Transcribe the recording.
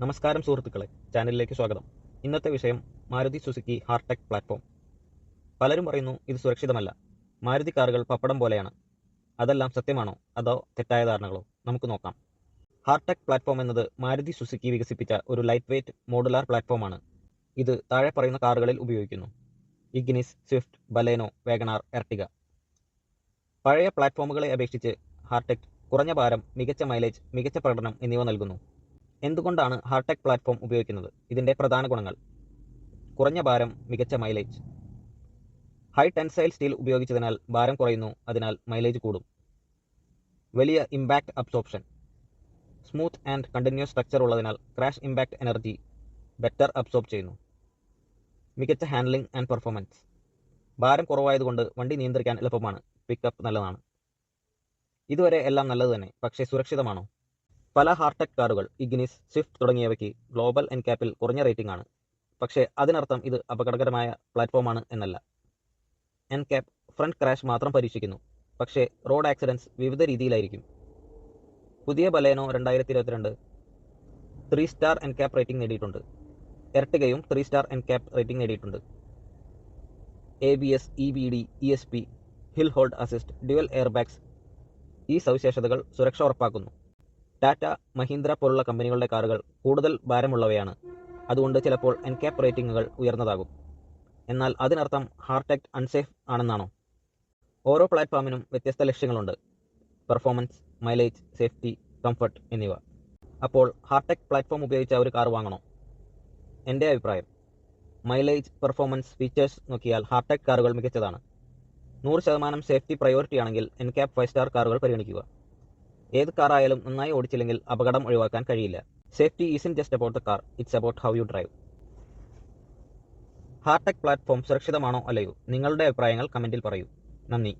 നമസ്കാരം സുഹൃത്തുക്കളെ ചാനലിലേക്ക് സ്വാഗതം. ഇന്നത്തെ വിഷയം മാരുതി സുസുക്കി ഹാർടെക് പ്ലാറ്റ്ഫോം. പലരും പറയുന്നു ഇത് സുരക്ഷിതമല്ല. മാരുതി കാറുകൾ പപ്പടം പോലെയാണ്. അതെല്ലാം സത്യമാണോ? അതോ തെറ്റായ ധാരണകളോ? നമുക്ക് നോക്കാം. ഹാർടെക് പ്ലാറ്റ്ഫോം എന്നത് മാരുതി സുസുക്കി വികസിപ്പിച്ച ഒരു ലൈറ്റ് വെയ്റ്റ് മോഡുലാർ പ്ലാറ്റ്ഫോമാണ്. ഇത് താഴെ പറയുന്ന കാറുകളിൽ ഉപയോഗിക്കുന്നു. Ignis Swift Baleno Wagon R Ertiga പഴയ പ്ലാറ്റ്ഫോമുകളെ അപേക്ഷിച്ച് ഹാർടെക് കുറഞ്ഞ ഭാരം മികച്ച മൈലേജ് മികച്ച പ്രകടനം എന്നിവ നൽകുന്നു. എന്തുകൊണ്ടാണ് ഹാർടെക് പ്ലാറ്റ്ഫോം ഉപയോഗിക്കുന്നത്? ഇതിന്റെ പ്രധാന ഗുണങ്ങൾ. കുറഞ്ഞ ഭാരം മികച്ച മൈലേജ് ഹൈ ടെൻസൈൽ സ്റ്റീൽ ഉപയോഗിച്ചതിനാൽ ഭാരം കുറയുന്നു അതിനാൽ മൈലേജ് കൂടും. വലിയ impact absorption smooth and continuous structure ഉള്ളതിനാൽ crash impact energy better absorb ചെയ്യുന്നു. മികച്ച ഹാൻഡ്ലിംഗ് ആൻഡ് പെർഫോമൻസ് ഭാരം കുറവായതുകൊണ്ട് വണ്ടി നിയന്ത്രിക്കാൻ എളുപ്പമാണ്. പിക്കപ്പ് നല്ലതാണ്. ഇതുവരെ എല്ലാം നല്ലത് തന്നെ പക്ഷേ സുരക്ഷിതമാണോ? പല ഹാർടെക് കാറുകൾ ഇഗ്നിസ് സ്വിഫ്റ്റ് തുടങ്ങിയവയ്ക്ക് ഗ്ലോബൽ എൻക്യാപ്പിൽ കുറഞ്ഞ റേറ്റിംഗ് ആണ്. പക്ഷേ അതിനർത്ഥം ഇത് അപകടകരമായ പ്ലാറ്റ്ഫോമാണ് എന്നല്ല. എൻക്യാപ്പ് ഫ്രണ്ട് ക്രാഷ് മാത്രം പരീക്ഷിക്കുന്നു. പക്ഷേ റോഡ് ആക്സിഡൻസ് വിവിധ രീതിയിലായിരിക്കും. പുതിയ ബലേനോ രണ്ടായിരത്തി ഇരുപത്തിരണ്ട് ത്രീ സ്റ്റാർ എൻക്യാപ്പ് റേറ്റിംഗ് നേടിയിട്ടുണ്ട്. എർട്ടികയും ത്രീ സ്റ്റാർ എൻക്യാപ്പ് റേറ്റിംഗ് നേടിയിട്ടുണ്ട്. A B S E B D E S P hill hold assist dual airbags ഈ സവിശേഷതകൾ സുരക്ഷ ഉറപ്പാക്കുന്നു. ടാറ്റ മഹീന്ദ്ര പോലുള്ള കമ്പനികളുടെ കാറുകൾ കൂടുതൽ ഭാരമുള്ളവയാണ്. അതുകൊണ്ട് ചിലപ്പോൾ എൻക്യാപ്പ് റേറ്റിംഗുകൾ ഉയർന്നതാകും. എന്നാൽ അതിനർത്ഥം ഹാർട്ടെക് അൺസേഫ് ആണെന്നാണോ? ഓരോ പ്ലാറ്റ്ഫോമിനും വ്യത്യസ്ത ലക്ഷ്യങ്ങളുണ്ട്. പെർഫോമൻസ് മൈലേജ് സേഫ്റ്റി കംഫർട്ട് എന്നിവ. അപ്പോൾ ഹാർടെക് പ്ലാറ്റ്ഫോം ഉപയോഗിച്ച ഒരു കാർ വാങ്ങണോ? എന്റെ അഭിപ്രായം. മൈലേജ് പെർഫോമൻസ് ഫീച്ചേഴ്സ് നോക്കിയാൽ ഹാർടെക് കാറുകൾ മികച്ചതാണ്. നൂറ് ശതമാനം സേഫ്റ്റി പ്രയോറിറ്റി ആണെങ്കിൽ എൻക്യാപ്പ് ഫൈവ് സ്റ്റാർ കാറുകൾ പരിഗണിക്കുക. ഏത് കാറായാലും നന്നായി ഓടിച്ചില്ലെങ്കിൽ അപകടം ഒഴിവാക്കാൻ കഴിയില്ല. Safety isn't just about the car it's about how you drive Heartect platform സുരക്ഷിതമാണോ അല്ലയോ? നിങ്ങളുടെ അഭിപ്രായങ്ങൾ കമന്റിൽ പറയൂ. നന്ദി.